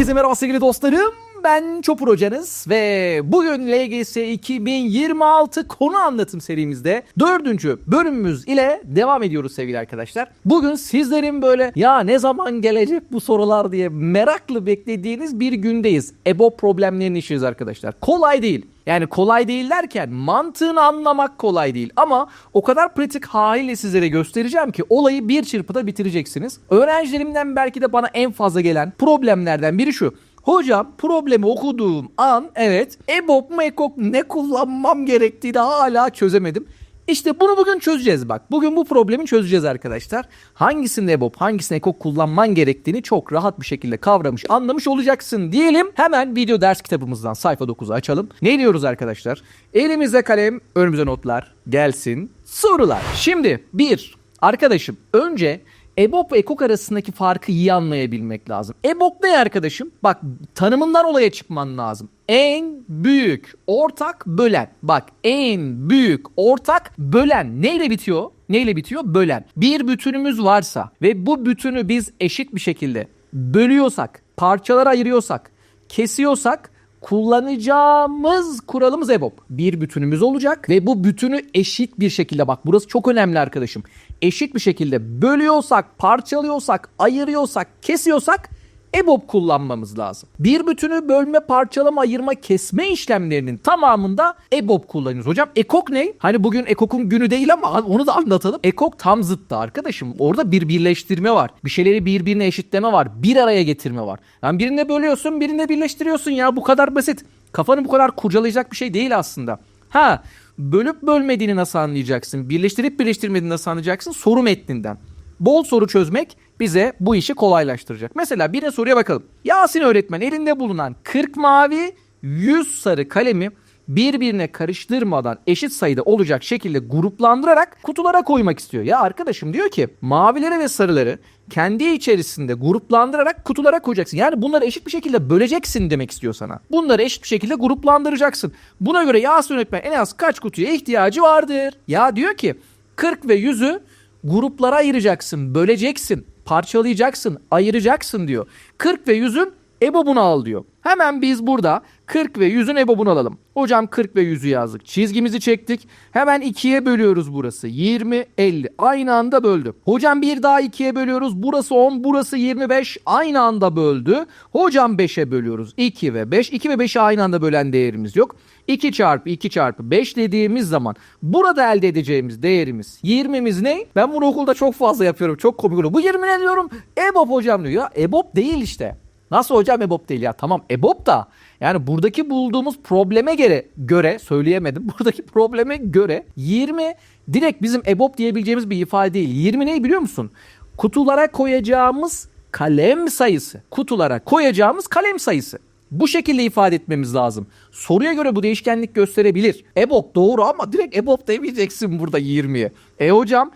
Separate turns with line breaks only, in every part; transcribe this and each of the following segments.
Herkese merhaba sevgili dostlarım. Ben Çopur Hocanız ve bugün LGS 2026 konu anlatım serimizde dördüncü bölümümüz ile devam ediyoruz sevgili arkadaşlar. Bugün sizlerin böyle ya ne zaman gelecek bu sorular diye meraklı beklediğiniz bir gündeyiz. EBO problemlerini işliyoruz arkadaşlar. Kolay değil. Yani kolay değil derken mantığını anlamak kolay değil ama o kadar pratik haliyle sizlere göstereceğim ki olayı bir çırpıda bitireceksiniz. Öğrencilerimden belki de bana en fazla gelen problemlerden biri şu. Hocam problemi okuduğum an evet EBOB mu EKOK ne kullanmam gerektiğini hala çözemedim. İşte bunu bugün çözeceğiz bak. Bugün bu problemi çözeceğiz arkadaşlar. Hangisinde EBOB, hangisinde EKOK kullanman gerektiğini çok rahat bir şekilde kavramış, anlamış olacaksın diyelim. Hemen video ders kitabımızdan sayfa 9'u açalım. Ne diyoruz arkadaşlar? Elimizde kalem, önümüze notlar. Gelsin sorular. Şimdi bir arkadaşım önce EBOB ve EKOK arasındaki farkı iyi anlayabilmek lazım. EBOB ne arkadaşım? Bak tanımından olaya çıkman lazım. En büyük ortak bölen. Bak en büyük ortak bölen neyle bitiyor? Neyle bitiyor? Bölen. Bir bütünümüz varsa ve bu bütünü biz eşit bir şekilde bölüyorsak, parçalara ayırıyorsak, kesiyorsak kullanacağımız kuralımız EBOB. Bir bütünümüz olacak ve bu bütünü eşit bir şekilde bak burası çok önemli arkadaşım. Eşit bir şekilde bölüyorsak, parçalıyorsak, ayırıyorsak, kesiyorsak EBOB kullanmamız lazım. Bir bütünü bölme, parçalama, ayırma, kesme işlemlerinin tamamında EBOB kullanıyoruz. Hocam EKOK ne? Hani bugün EKOK'un günü değil ama onu da anlatalım. EKOK tam zıttı arkadaşım. Orada bir birleştirme var. Bir şeyleri birbirine eşitleme var. Bir araya getirme var. Yani birinde bölüyorsun, birinde birleştiriyorsun ya. Bu kadar basit. Kafanı bu kadar kurcalayacak bir şey değil aslında. Ha bölüp bölmediğini nasıl anlayacaksın? Birleştirip birleştirmediğini nasıl anlayacaksın? Soru metninden. Bol soru çözmek bize bu işi kolaylaştıracak. Mesela bir de soruya bakalım. Yasin öğretmen elinde bulunan 40 mavi 100 sarı kalemi birbirine karıştırmadan eşit sayıda olacak şekilde gruplandırarak kutulara koymak istiyor. Ya arkadaşım diyor ki mavileri ve sarıları kendi içerisinde gruplandırarak kutulara koyacaksın. Yani bunları eşit bir şekilde böleceksin demek istiyor sana. Bunları eşit bir şekilde gruplandıracaksın. Buna göre Yasin öğretmen en az kaç kutuya ihtiyacı vardır? Ya diyor ki 40 ve 100'ü gruplara ayıracaksın, böleceksin, parçalayacaksın, ayıracaksın diyor. 40 ve 100'ün EBOB'unu al diyor. Hemen biz burada 40 ve 100'ün EBOB'unu alalım. Hocam 40 ve 100'ü yazdık. Çizgimizi çektik. Hemen 2'ye bölüyoruz burası. 20, 50. Aynı anda böldü. Hocam bir daha 2'ye bölüyoruz. Burası 10, burası 25. Aynı anda böldü. Hocam 5'e bölüyoruz. 2 ve 5. 2 ve 5'i aynı anda bölen değerimiz yok. 2 çarpı 2 çarpı 5 dediğimiz zaman burada elde edeceğimiz değerimiz 20'miz ne? Ben bunu okulda çok fazla yapıyorum. Çok komik oluyor. Bu 20 ne diyorum? EBOB hocam diyor. Ya EBOB değil işte. Nasıl hocam EBOB değil ya? Tamam EBOB da yani buradaki bulduğumuz probleme göre göre söyleyemedim. Buradaki probleme göre 20 direkt bizim EBOB diyebileceğimiz bir ifade değil. 20 neyi biliyor musun? Kutulara koyacağımız kalem sayısı. Kutulara koyacağımız kalem sayısı. Bu şekilde ifade etmemiz lazım. Soruya göre bu değişkenlik gösterebilir. EBOB doğru ama direkt EBOB demeyeceksin burada 20'ye. E hocam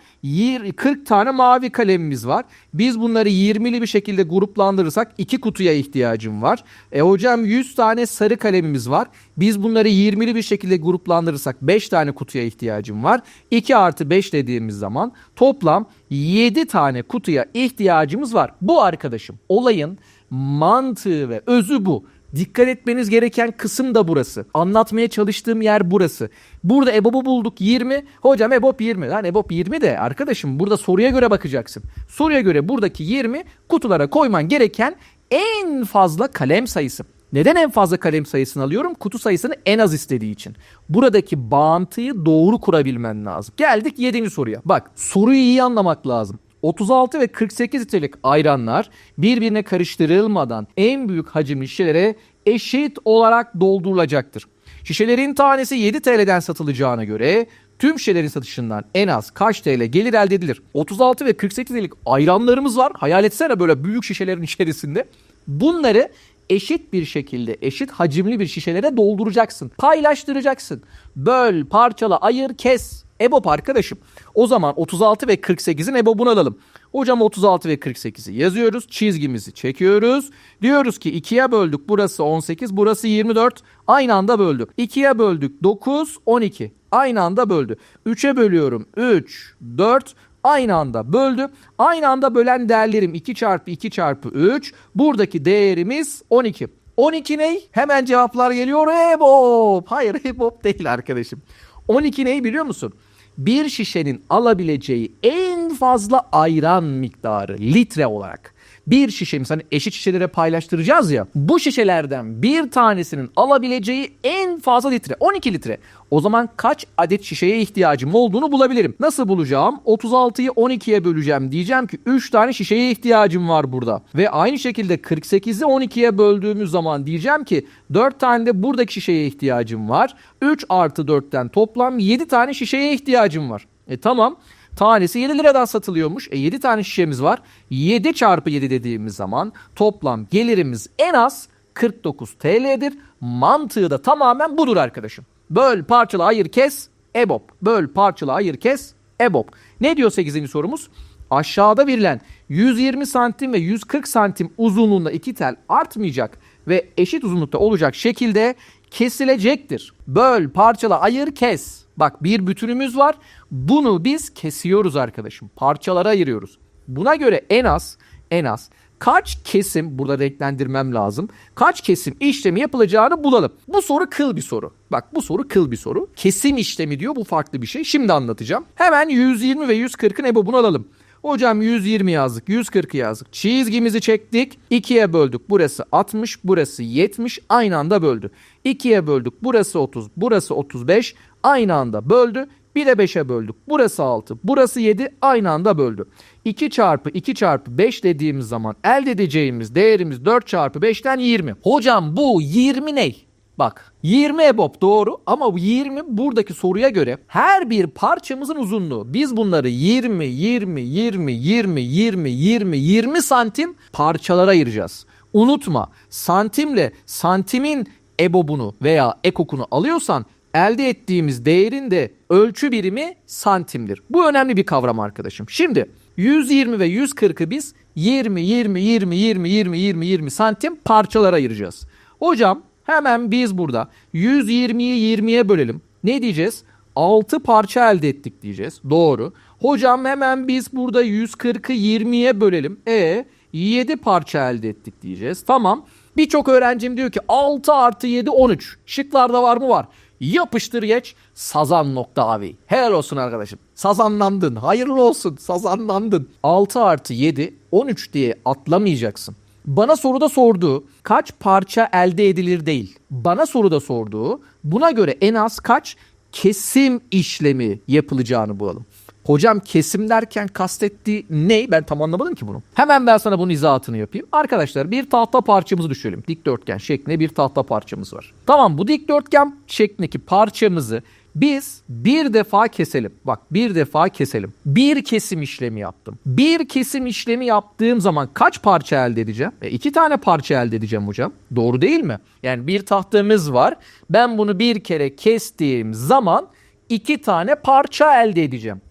40 tane mavi kalemimiz var. Biz bunları 20'li bir şekilde gruplandırırsak 2 kutuya ihtiyacım var. E hocam 100 tane sarı kalemimiz var. Biz bunları 20'li bir şekilde gruplandırırsak 5 tane kutuya ihtiyacım var. 2 artı 5 dediğimiz zaman toplam 7 tane kutuya ihtiyacımız var. Bu arkadaşım olayın mantığı ve özü bu. Dikkat etmeniz gereken kısım da burası. Anlatmaya çalıştığım yer burası. Burada EBOB'u bulduk 20. Hocam EBOB 20. Lan EBOB 20 de arkadaşım burada soruya göre bakacaksın. Soruya göre buradaki 20 kutulara koyman gereken en fazla kalem sayısı. Neden en fazla kalem sayısını alıyorum? Kutu sayısını en az istediği için. Buradaki bağıntıyı doğru kurabilmen lazım. Geldik 7. soruya. Bak soruyu iyi anlamak lazım. 36 ve 48 litrelik ayranlar birbirine karıştırılmadan en büyük hacimli şişelere eşit olarak doldurulacaktır. Şişelerin tanesi 7 TL'den satılacağına göre tüm şişelerin satışından en az kaç TL gelir elde edilir? 36 ve 48 litrelik ayranlarımız var. Hayal etsene böyle büyük şişelerin içerisinde. Bunları eşit bir şekilde eşit hacimli bir şişelere dolduracaksın. Paylaştıracaksın. Böl, parçala, ayır, kes. EBOB arkadaşım. O zaman 36 ve 48'in EBOB'unu alalım. Hocam 36 ve 48'i yazıyoruz. Çizgimizi çekiyoruz. Diyoruz ki 2'ye böldük. Burası 18, burası 24. Aynı anda böldük. 2'ye böldük 9, 12. Aynı anda böldü. 3'e bölüyorum 3, 4. aynı anda böldü. Aynı anda bölen değerlerim 2 çarpı 2 çarpı 3. Buradaki değerimiz 12. 12 ney? Hemen cevaplar geliyor. EBOB. Hayır EBOB değil arkadaşım. 12 neyi biliyor musun? Bir şişenin alabileceği en fazla ayran miktarı litre olarak. Bir şişemiz hani eşit şişelere paylaştıracağız ya. Bu şişelerden bir tanesinin alabileceği en fazla litre 12 litre. O zaman kaç adet şişeye ihtiyacım olduğunu bulabilirim. Nasıl bulacağım? 36'yı 12'ye böleceğim. Diyeceğim ki 3 tane şişeye ihtiyacım var burada. Ve aynı şekilde 48'i 12'ye böldüğümüz zaman diyeceğim ki 4 tane de buradaki şişeye ihtiyacım var. 3 artı 4'ten toplam 7 tane şişeye ihtiyacım var. E tamam. Tanesi 7 liradan satılıyormuş. E 7 tane şişemiz var. 7 çarpı 7 dediğimiz zaman toplam gelirimiz en az 49 TL'dir. Mantığı da tamamen budur arkadaşım. Böl, parçala, ayır, kes, EBOB. Böl, parçala, ayır, kes, EBOB. Ne diyor 8. sorumuz? Aşağıda verilen 120 santim ve 140 santim uzunluğunda iki tel artmayacak ve eşit uzunlukta olacak şekilde kesilecektir. Böl, parçala, ayır, kes. Bak bir bütünümüz var. Bunu biz kesiyoruz arkadaşım. Parçalara ayırıyoruz. Buna göre en az en az kaç kesim burada renklendirmem lazım. Kaç kesim işlemi yapılacağını bulalım. Bu soru kıl bir soru. Bak bu soru kıl bir soru. Kesim işlemi diyor bu farklı bir şey. Şimdi anlatacağım. Hemen 120 ve 140'ın EBOB'unu alalım. Hocam 120 yazdık, 140 yazdık. Çizgimizi çektik. 2'ye böldük. Burası 60, burası 70. Aynı anda böldü. 2'ye böldük. Burası 30, burası 35. Aynı anda böldü. Bir de 5'e böldük. Burası 6, burası 7. Aynı anda böldü. 2 çarpı 2 çarpı 5 dediğimiz zaman elde edeceğimiz değerimiz 4 çarpı 5'ten 20. Hocam bu 20 ne? Bak 20 EBOB doğru ama bu 20 buradaki soruya göre her bir parçamızın uzunluğu. Biz bunları 20, 20, 20, 20, 20, 20, 20 santim parçalara ayıracağız. Unutma santimle santimin EBOB'unu veya ekokunu alıyorsan elde ettiğimiz değerin de ölçü birimi santimdir. Bu önemli bir kavram arkadaşım. Şimdi 120 ve 140'ı biz 20, 20, 20, 20, 20, 20, 20 santim parçalara ayıracağız. Hocam hemen biz burada 120'yi 20'ye bölelim. Ne diyeceğiz? 6 parça elde ettik diyeceğiz. Doğru. Hocam hemen biz burada 140'ı 20'ye bölelim. E 7 parça elde ettik diyeceğiz. Tamam. Birçok öğrencim diyor ki 6 artı 7 13. Şıklarda var mı? Var. Yapıştır geç sazan.avi. Helal olsun arkadaşım. Sazanlandın. Hayırlı olsun. Sazanlandın. 6 artı 7 13 diye atlamayacaksın. Bana soruda sorduğu kaç parça elde edilir değil. Bana soruda sorduğu buna göre en az kaç kesim işlemi yapılacağını bulalım. Hocam kesim derken kastettiği ne? Ben tam anlamadım ki bunu. Hemen ben sana bunun izahatını yapayım. Arkadaşlar bir tahta parçamızı düşünelim. Dikdörtgen şeklinde bir tahta parçamız var. Tamam bu dikdörtgen şeklindeki parçamızı biz bir defa keselim. Bak bir defa keselim. Bir kesim işlemi yaptım. Bir kesim işlemi yaptığım zaman kaç parça elde edeceğim? E, iki tane parça elde edeceğim hocam. Doğru değil mi? Yani bir tahtamız var. Ben bunu bir kere kestiğim zaman iki tane parça elde edeceğim.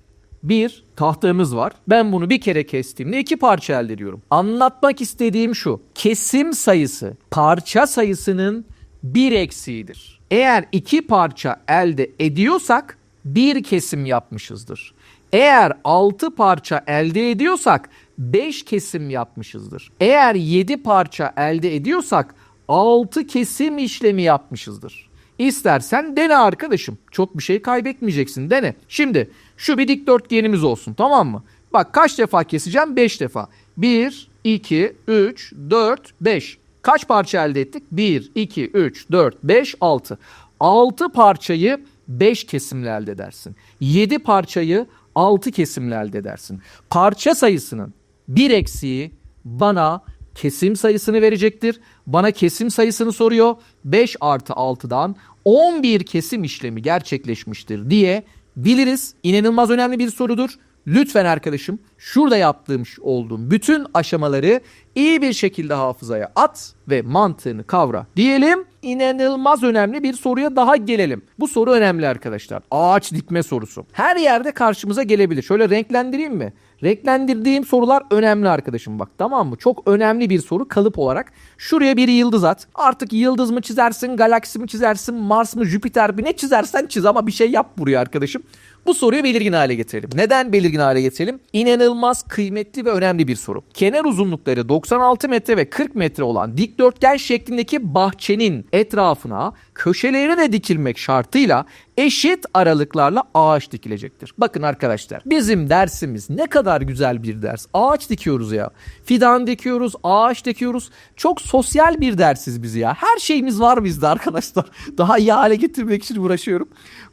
Bir tahtamız var. Ben bunu bir kere kestiğimde iki parça elde ediyorum. Anlatmak istediğim şu. Kesim sayısı parça sayısının bir eksiğidir. Eğer iki parça elde ediyorsak bir kesim yapmışızdır. Eğer 6 parça elde ediyorsak 5 kesim yapmışızdır. Eğer 7 parça elde ediyorsak 6 kesim işlemi yapmışızdır. İstersen dene arkadaşım. Çok bir şey kaybetmeyeceksin. Dene. Şimdi şu bir dikdörtgenimiz olsun tamam mı? Bak kaç defa keseceğim? 5 defa. 1, 2, 3, 4, 5. Kaç parça elde ettik? 1, 2, 3, 4, 5, 6. 6 parçayı 5 kesimle elde edersin. 7 parçayı 6 kesimle elde edersin. Parça sayısının bir eksiği bana kesim sayısını verecektir. Bana kesim sayısını soruyor. 5 artı 6'dan 11 kesim işlemi gerçekleşmiştir diye biliriz. İnanılmaz önemli bir sorudur. Lütfen arkadaşım şurada yaptığım olduğum bütün aşamaları iyi bir şekilde hafızaya at ve mantığını kavra diyelim. İnanılmaz önemli bir soruya daha gelelim. Bu soru önemli arkadaşlar. Ağaç dikme sorusu. Her yerde karşımıza gelebilir. Şöyle renklendireyim mi? Renklendirdiğim sorular önemli arkadaşım bak tamam mı? Çok önemli bir soru kalıp olarak. Şuraya bir yıldız at. Artık yıldız mı çizersin, galaksi mi çizersin, Mars mı, Jüpiter mi ne çizersen çiz ama bir şey yap buraya arkadaşım. Bu soruyu belirgin hale getirelim. Neden belirgin hale getirelim? İnanılmaz kıymetli ve önemli bir soru. Kenar uzunlukları 96 metre ve 40 metre olan dikdörtgen şeklindeki bahçenin etrafına köşelerine de dikilmek şartıyla eşit aralıklarla ağaç dikilecektir. Bakın arkadaşlar bizim dersimiz ne kadar güzel bir ders. Ağaç dikiyoruz ya. Fidan dikiyoruz, ağaç dikiyoruz. Çok sosyal bir dersiz biz ya. Her şeyimiz var bizde arkadaşlar. Daha iyi hale getirmek için uğraşıyorum.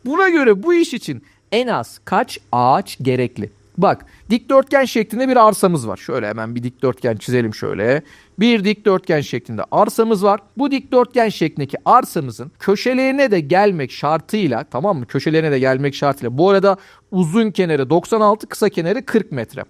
Buna göre bu iş için en az kaç ağaç gerekli? Bak dikdörtgen şeklinde bir arsamız var. Şöyle hemen bir dikdörtgen çizelim şöyle. Bir dikdörtgen şeklinde arsamız var. Bu dikdörtgen şeklindeki arsamızın köşelerine de gelmek şartıyla tamam mı? Köşelerine de gelmek şartıyla. Bu arada uzun kenarı 96 kısa kenarı 40 metre.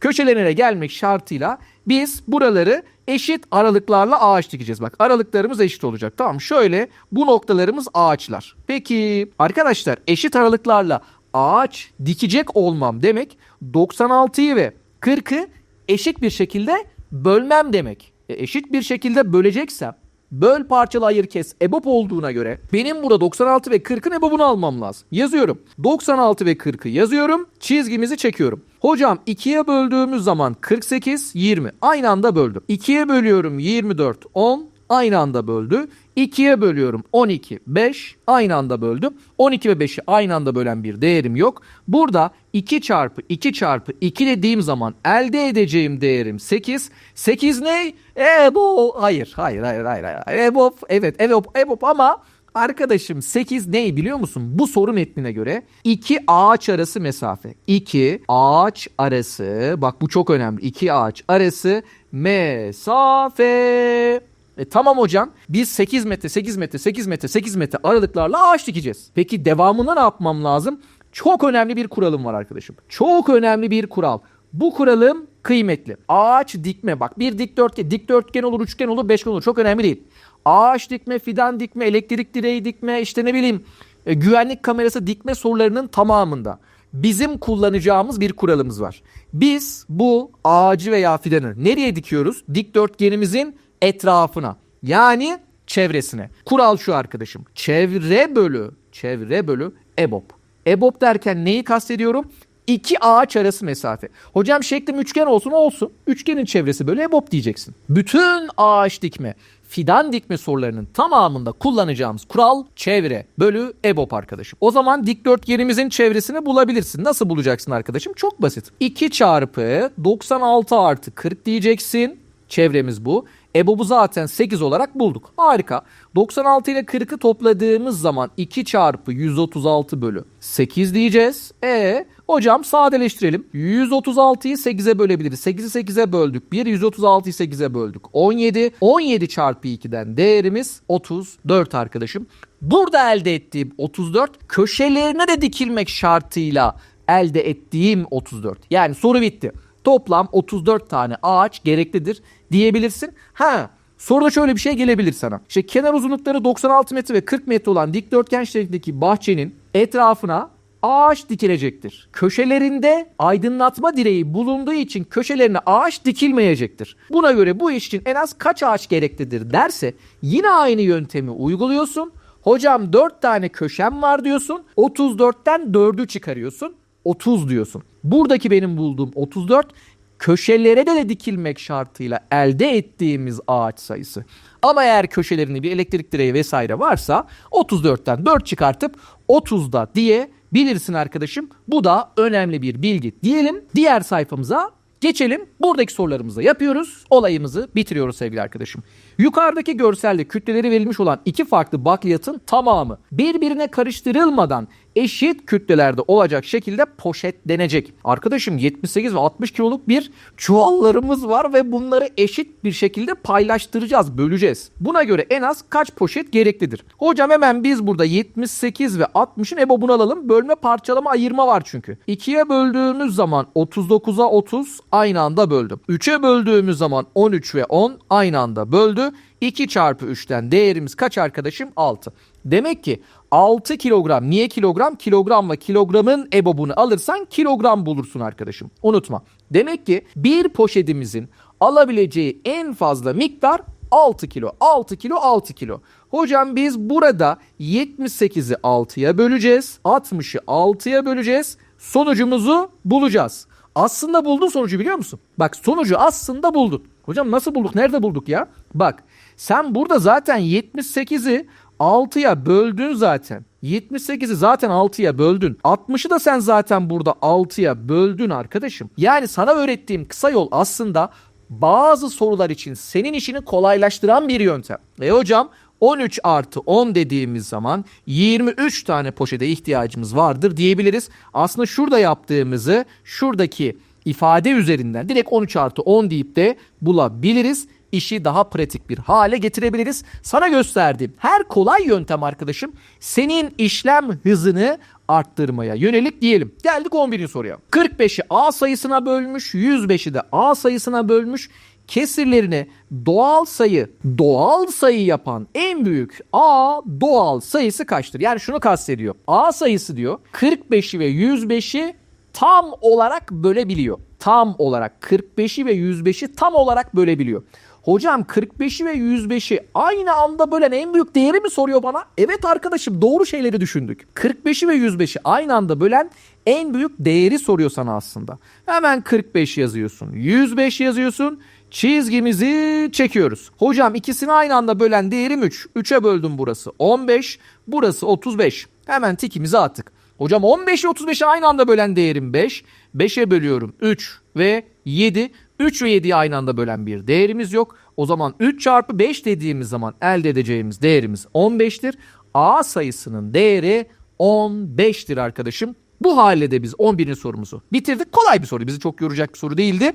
Köşelerine gelmek şartıyla biz buraları eşit aralıklarla ağaç dikeceğiz. Bak aralıklarımız eşit olacak. Tamam şöyle bu noktalarımız ağaçlar. Peki arkadaşlar eşit aralıklarla ağaç dikecek olmam demek 96'yı ve 40'ı eşit bir şekilde bölmem demek. E, eşit bir şekilde böleceksem böl parçala ayır kes EBOB olduğuna göre benim burada 96 ve 40'ın EBOB'unu almam lazım. Yazıyorum. 96 ve 40'ı yazıyorum. Çizgimizi çekiyorum. Hocam 2'ye böldüğümüz zaman 48, 20. Aynı anda böldüm. 2'ye bölüyorum 24, 10. Aynı anda böldü. 2'ye bölüyorum 12, 5. Aynı anda böldüm. 12 ve 5'i aynı anda bölen bir değerim yok. Burada 2 çarpı 2 çarpı 2 dediğim zaman elde edeceğim değerim 8. 8 ne? EBO. Hayır, hayır, hayır, hayır. hayır. EBOB, evet, EBOB, EBOB ama Arkadaşım 8 ne biliyor musun? Bu soru metnine göre 2 ağaç arası mesafe. 2 ağaç arası bak bu çok önemli. 2 ağaç arası mesafe. E, tamam hocam biz 8 metre 8 metre 8 metre 8 metre aralıklarla ağaç dikeceğiz. Peki devamında ne yapmam lazım? Çok önemli bir kuralım var arkadaşım. Çok önemli bir kural. Bu kuralım kıymetli. Ağaç dikme bak bir dikdörtgen, dikdörtgen olur, üçgen olur, beşgen olur çok önemli değil. Ağaç dikme, fidan dikme, elektrik direği dikme, işte ne bileyim e, güvenlik kamerası dikme sorularının tamamında bizim kullanacağımız bir kuralımız var. Biz bu ağacı veya fidanı nereye dikiyoruz? Dikdörtgenimizin etrafına. Yani çevresine. Kural şu arkadaşım. Çevre bölü, çevre bölü EBOB. EBOB derken neyi kastediyorum? İki ağaç arası mesafe. Hocam şeklim üçgen olsun olsun. Üçgenin çevresi böyle EBOB diyeceksin. Bütün ağaç dikme, fidan dikme sorularının tamamında kullanacağımız kural çevre bölü EBOB arkadaşım. O zaman dikdörtgenimizin çevresini bulabilirsin. Nasıl bulacaksın arkadaşım? Çok basit. 2 çarpı 96 artı 40 diyeceksin. Çevremiz bu. EBOB'u zaten 8 olarak bulduk. Harika. 96 ile 40'ı topladığımız zaman 2 çarpı 136 bölü 8 diyeceğiz. E hocam sadeleştirelim. 136'yı 8'e bölebiliriz. 8'i 8'e böldük. 1 136'yı 8'e böldük. 17. 17 çarpı 2'den değerimiz 34 arkadaşım. Burada elde ettiğim 34 köşelerine de dikilmek şartıyla elde ettiğim 34. Yani soru bitti. Toplam 34 tane ağaç gereklidir diyebilirsin. Ha Soruda şöyle bir şey gelebilir sana. İşte kenar uzunlukları 96 metre ve 40 metre olan dikdörtgen şeklindeki bahçenin etrafına ağaç dikilecektir. Köşelerinde aydınlatma direği bulunduğu için köşelerine ağaç dikilmeyecektir. Buna göre bu iş için en az kaç ağaç gereklidir derse yine aynı yöntemi uyguluyorsun. Hocam 4 tane köşem var diyorsun. 34'ten 4'ü çıkarıyorsun. 30 diyorsun. Buradaki benim bulduğum 34 köşelere de, de dikilmek şartıyla elde ettiğimiz ağaç sayısı. Ama eğer köşelerinde bir elektrik direği vesaire varsa 34'ten 4 çıkartıp 30'da diye bilirsin arkadaşım. Bu da önemli bir bilgi diyelim. Diğer sayfamıza geçelim. Buradaki sorularımızı yapıyoruz. Olayımızı bitiriyoruz sevgili arkadaşım. Yukarıdaki görselde kütleleri verilmiş olan iki farklı bakliyatın tamamı birbirine karıştırılmadan eşit kütlelerde olacak şekilde poşetlenecek. Arkadaşım 78 ve 60 kiloluk bir çuvallarımız var ve bunları eşit bir şekilde paylaştıracağız, böleceğiz. Buna göre en az kaç poşet gereklidir? Hocam hemen biz burada 78 ve 60'ın EBOB'unu alalım. Bölme, parçalama, ayırma var çünkü. 2'ye böldüğümüz zaman 39'a 30 aynı anda böldüm. 3'e böldüğümüz zaman 13 ve 10 aynı anda böldü. 2 çarpı 3'ten değerimiz kaç arkadaşım? 6. Demek ki 6 kilogram. Niye kilogram? Kilogramla kilogramın ebobunu alırsan kilogram bulursun arkadaşım. Unutma. Demek ki bir poşetimizin alabileceği en fazla miktar 6 kilo, 6 kilo, 6 kilo. Hocam biz burada 78'i 6'ya böleceğiz. 60'ı 6'ya böleceğiz. Sonucumuzu bulacağız. Aslında buldun sonucu biliyor musun? Bak sonucu aslında buldun. Hocam nasıl bulduk? Nerede bulduk ya? Bak sen burada zaten 78'i 6'ya böldün zaten. 78'i zaten 6'ya böldün. 60'ı da sen zaten burada 6'ya böldün arkadaşım. Yani sana öğrettiğim kısa yol aslında bazı sorular için senin işini kolaylaştıran bir yöntem. E hocam 13 artı 10 dediğimiz zaman 23 tane poşete ihtiyacımız vardır diyebiliriz. Aslında şurada yaptığımızı şuradaki ifade üzerinden direkt 13 artı 10 deyip de bulabiliriz. İşi daha pratik bir hale getirebiliriz. Sana gösterdiğim her kolay yöntem arkadaşım senin işlem hızını arttırmaya yönelik diyelim. Geldik 11. soruya. 45'i A sayısına bölmüş, 105'i de A sayısına bölmüş. Kesirlerini doğal sayı, doğal sayı yapan en büyük A doğal sayısı kaçtır? Yani şunu kastediyor. A sayısı diyor 45'i ve 105'i tam olarak bölebiliyor. Tam olarak 45'i ve 105'i tam olarak bölebiliyor. Hocam 45'i ve 105'i aynı anda bölen en büyük değeri mi soruyor bana? Evet arkadaşım doğru şeyleri düşündük. 45'i ve 105'i aynı anda bölen en büyük değeri soruyor sana aslında. Hemen 45 yazıyorsun. 105 yazıyorsun. Çizgimizi çekiyoruz. Hocam ikisini aynı anda bölen değerim 3. 3'e böldüm burası 15. Burası 35. Hemen tikimizi attık. Hocam 15 ile 35'i aynı anda bölen değerim 5. 5'e bölüyorum 3 ve 7. 3 ve 7'yi aynı anda bölen bir değerimiz yok. O zaman 3 çarpı 5 dediğimiz zaman elde edeceğimiz değerimiz 15'tir. A sayısının değeri 15'tir arkadaşım. Bu halde de biz 11. sorumuzu bitirdik. Kolay bir soru. Bizi çok yoracak bir soru değildi.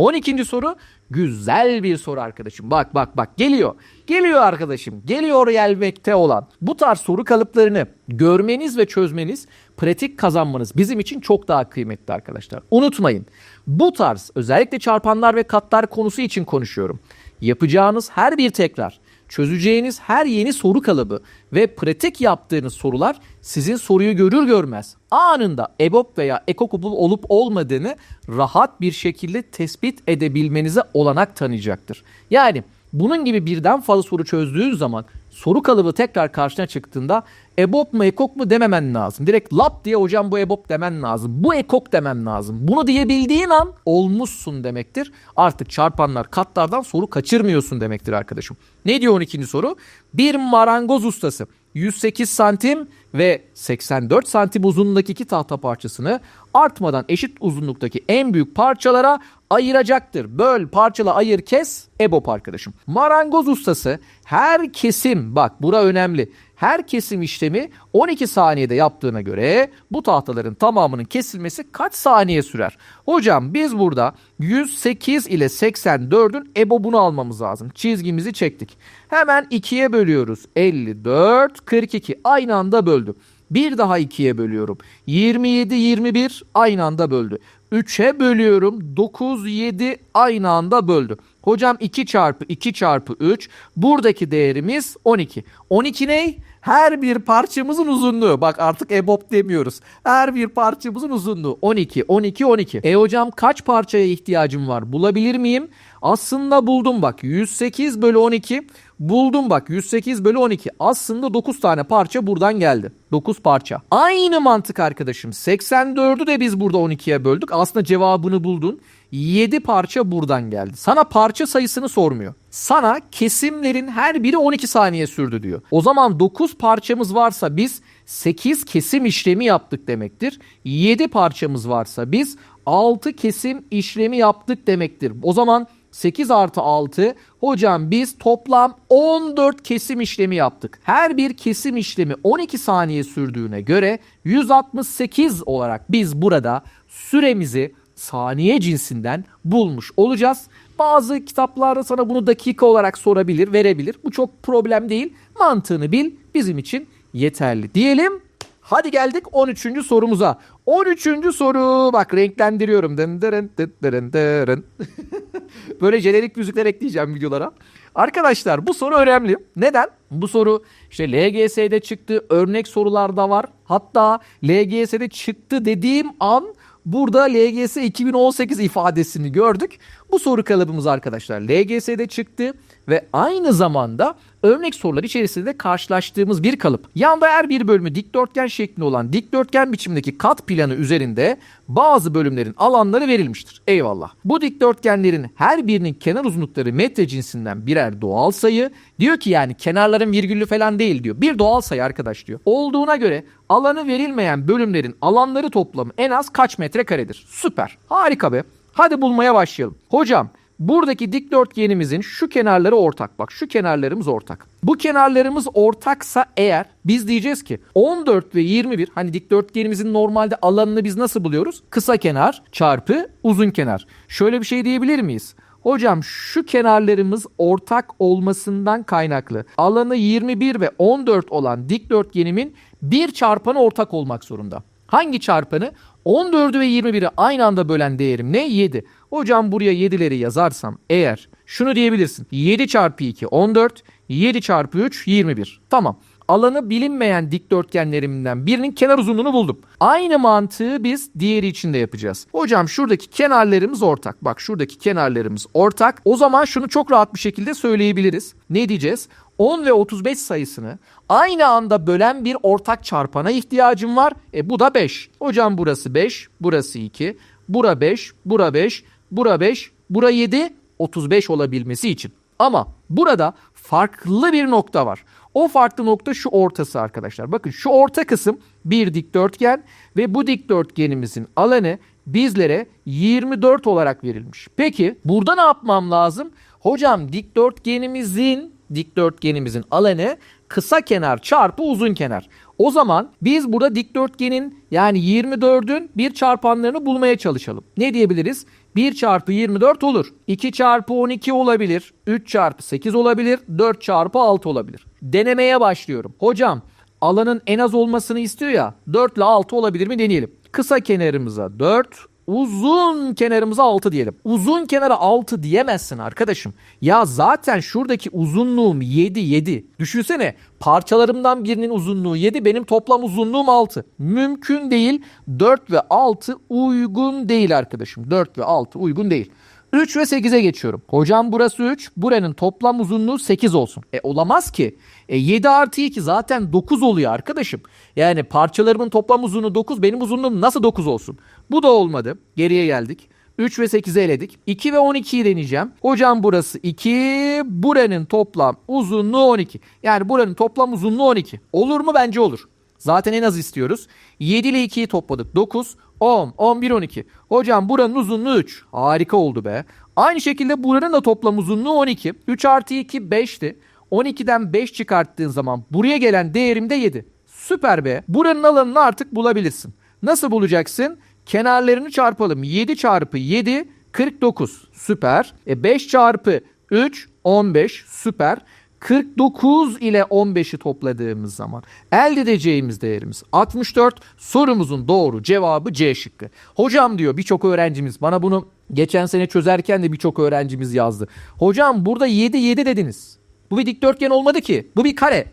12. soru güzel bir soru arkadaşım. Bak bak bak geliyor. Geliyor arkadaşım. Geliyor gelmekte olan. Bu tarz soru kalıplarını görmeniz ve çözmeniz, pratik kazanmanız bizim için çok daha kıymetli arkadaşlar. Unutmayın. Bu tarz özellikle çarpanlar ve katlar konusu için konuşuyorum. Yapacağınız her bir tekrar, çözeceğiniz her yeni soru kalıbı ve pratik yaptığınız sorular sizin soruyu görür görmez anında EBOB veya ekokubul olup olmadığını rahat bir şekilde tespit edebilmenize olanak tanıyacaktır. Yani bunun gibi birden fazla soru çözdüğün zaman soru kalıbı tekrar karşına çıktığında EBOB mu ekok mu dememen lazım. Direkt lap diye hocam bu EBOB demen lazım. Bu ekok demen lazım. Bunu diyebildiğin an olmuşsun demektir. Artık çarpanlar katlardan soru kaçırmıyorsun demektir arkadaşım. Ne diyor 12. soru? Bir marangoz ustası 108 santim ve 84 santim uzunluğundaki iki tahta parçasını artmadan eşit uzunluktaki en büyük parçalara ayıracaktır. Böl, parçala, ayır, kes EBOB arkadaşım. Marangoz ustası her kesim bak bura önemli. Her kesim işlemi 12 saniyede yaptığına göre bu tahtaların tamamının kesilmesi kaç saniye sürer? Hocam biz burada 108 ile 84'ün EBOB'unu almamız lazım. Çizgimizi çektik. Hemen 2'ye bölüyoruz. 54, 42 aynı anda böldüm. Bir daha 2'ye bölüyorum. 27, 21 aynı anda böldü. 3'e bölüyorum. 9, 7 aynı anda böldü. Hocam 2 çarpı 2 çarpı 3. Buradaki değerimiz 12. 12 ne? Her bir parçamızın uzunluğu. Bak artık EBOB demiyoruz. Her bir parçamızın uzunluğu 12, 12, 12. E hocam kaç parçaya ihtiyacım var? Bulabilir miyim? Aslında buldum bak. 108 bölü 12. Buldum bak 108 bölü 12. Aslında 9 tane parça buradan geldi. 9 parça. Aynı mantık arkadaşım. 84'ü de biz burada 12'ye böldük. Aslında cevabını buldun. 7 parça buradan geldi. Sana parça sayısını sormuyor. Sana kesimlerin her biri 12 saniye sürdü diyor. O zaman 9 parçamız varsa biz 8 kesim işlemi yaptık demektir. 7 parçamız varsa biz 6 kesim işlemi yaptık demektir. O zaman 8 artı 6 hocam biz toplam 14 kesim işlemi yaptık. Her bir kesim işlemi 12 saniye sürdüğüne göre 168 olarak biz burada süremizi saniye cinsinden bulmuş olacağız. Bazı kitaplarda sana bunu dakika olarak sorabilir, verebilir. Bu çok problem değil. Mantığını bil bizim için yeterli diyelim. Hadi geldik 13. sorumuza. 13. soru bak renklendiriyorum. Böyle jenerik müzikler ekleyeceğim videolara. Arkadaşlar bu soru önemli. Neden? Bu soru işte LGS'de çıktı, örnek sorularda var. Hatta LGS'de çıktı dediğim an burada LGS 2018 ifadesini gördük. Bu soru kalıbımız arkadaşlar LGS'de çıktı ve aynı zamanda örnek sorular içerisinde karşılaştığımız bir kalıp. Yanda her bir bölümü dikdörtgen şeklinde olan dikdörtgen biçimdeki kat planı üzerinde bazı bölümlerin alanları verilmiştir. Eyvallah. Bu dikdörtgenlerin her birinin kenar uzunlukları metre cinsinden birer doğal sayı. Diyor ki yani kenarların virgüllü falan değil diyor. Bir doğal sayı arkadaş diyor. Olduğuna göre alanı verilmeyen bölümlerin alanları toplamı en az kaç metre karedir? Süper. Harika be. Hadi bulmaya başlayalım. Hocam buradaki dikdörtgenimizin şu kenarları ortak. Bak şu kenarlarımız ortak. Bu kenarlarımız ortaksa eğer biz diyeceğiz ki 14 ve 21 hani dikdörtgenimizin normalde alanını biz nasıl buluyoruz? Kısa kenar çarpı uzun kenar. Şöyle bir şey diyebilir miyiz? Hocam şu kenarlarımız ortak olmasından kaynaklı. Alanı 21 ve 14 olan dikdörtgenimin bir çarpanı ortak olmak zorunda. Hangi çarpanı? 14'ü ve 21'i aynı anda bölen değerim ne? 7. Hocam buraya 7'leri yazarsam eğer şunu diyebilirsin. 7 çarpı 2 14, 7 çarpı 3 21. Tamam. Alanı bilinmeyen dikdörtgenlerimden birinin kenar uzunluğunu buldum. Aynı mantığı biz diğeri için de yapacağız. Hocam şuradaki kenarlarımız ortak. Bak şuradaki kenarlarımız ortak. O zaman şunu çok rahat bir şekilde söyleyebiliriz. Ne diyeceğiz? 10 ve 35 sayısını aynı anda bölen bir ortak çarpana ihtiyacım var. E bu da 5. Hocam burası 5, burası 2, bura 5, bura 5, bura 5, bura 7, 35 olabilmesi için. Ama burada farklı bir nokta var. O farklı nokta şu ortası arkadaşlar. Bakın şu orta kısım bir dikdörtgen ve bu dikdörtgenimizin alanı bizlere 24 olarak verilmiş. Peki burada ne yapmam lazım? Hocam dikdörtgenimizin dikdörtgenimizin alanı kısa kenar çarpı uzun kenar. O zaman biz burada dikdörtgenin yani 24'ün bir çarpanlarını bulmaya çalışalım. Ne diyebiliriz? 1 çarpı 24 olur. 2 çarpı 12 olabilir. 3 çarpı 8 olabilir. 4 çarpı 6 olabilir. Denemeye başlıyorum. Hocam alanın en az olmasını istiyor ya 4 ile 6 olabilir mi deneyelim. Kısa kenarımıza 4, uzun kenarımıza 6 diyelim. Uzun kenara 6 diyemezsin arkadaşım. Ya zaten şuradaki uzunluğum 7 7. Düşünsene parçalarımdan birinin uzunluğu 7 benim toplam uzunluğum 6. Mümkün değil. 4 ve 6 uygun değil arkadaşım. 4 ve 6 uygun değil. 3 ve 8'e geçiyorum. Hocam burası 3. Buranın toplam uzunluğu 8 olsun. E olamaz ki. E 7 artı 2 zaten 9 oluyor arkadaşım. Yani parçalarımın toplam uzunluğu 9. Benim uzunluğum nasıl 9 olsun? Bu da olmadı. Geriye geldik. 3 ve 8'i eledik. 2 ve 12'yi deneyeceğim. Hocam burası 2. Buranın toplam uzunluğu 12. Yani buranın toplam uzunluğu 12. Olur mu? Bence olur. Zaten en az istiyoruz. 7 ile 2'yi topladık. 9, 10, 11, 12. Hocam buranın uzunluğu 3. Harika oldu be. Aynı şekilde buranın da toplam uzunluğu 12. 3 artı 2 5'ti. 12'den 5 çıkarttığın zaman buraya gelen değerim de 7. Süper be. Buranın alanını artık bulabilirsin. Nasıl bulacaksın? Kenarlarını çarpalım. 7 çarpı 7 49. Süper. E 5 çarpı 3 15. Süper. 49 ile 15'i topladığımız zaman elde edeceğimiz değerimiz 64. Sorumuzun doğru cevabı C şıkkı. Hocam diyor birçok öğrencimiz bana bunu geçen sene çözerken de birçok öğrencimiz yazdı. Hocam burada 7 7 dediniz. Bu bir dikdörtgen olmadı ki. Bu bir kare.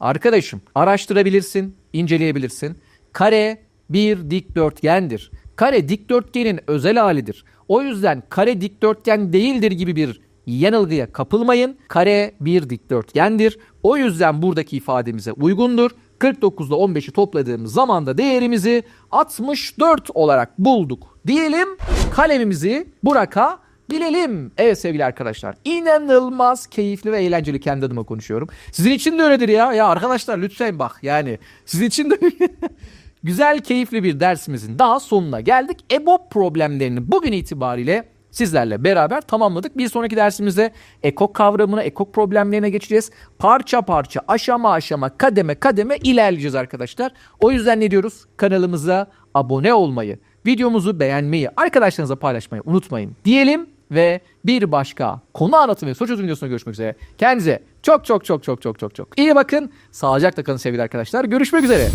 Arkadaşım araştırabilirsin, inceleyebilirsin. Kare bir dikdörtgendir. Kare dikdörtgenin özel halidir. O yüzden kare dikdörtgen değildir gibi bir yanılgıya kapılmayın. Kare bir dikdörtgendir. O yüzden buradaki ifademize uygundur. 49 ile 15'i topladığımız zaman da değerimizi 64 olarak bulduk. Diyelim kalemimizi Burak'a bilelim. Evet sevgili arkadaşlar inanılmaz keyifli ve eğlenceli kendi adıma konuşuyorum. Sizin için de öyledir ya. Ya arkadaşlar lütfen bak yani sizin için de Güzel, keyifli bir dersimizin daha sonuna geldik. EBOB problemlerini bugün itibariyle sizlerle beraber tamamladık. Bir sonraki dersimizde ekok kavramına, ekok problemlerine geçeceğiz. Parça parça, aşama aşama, kademe kademe ilerleyeceğiz arkadaşlar. O yüzden ne diyoruz? Kanalımıza abone olmayı, videomuzu beğenmeyi, arkadaşlarınızla paylaşmayı unutmayın diyelim ve bir başka konu anlatım ve soru çözüm videosunda görüşmek üzere. Kendinize çok çok çok çok çok çok çok iyi bakın. Sağlıcakla kalın sevgili arkadaşlar. Görüşmek üzere.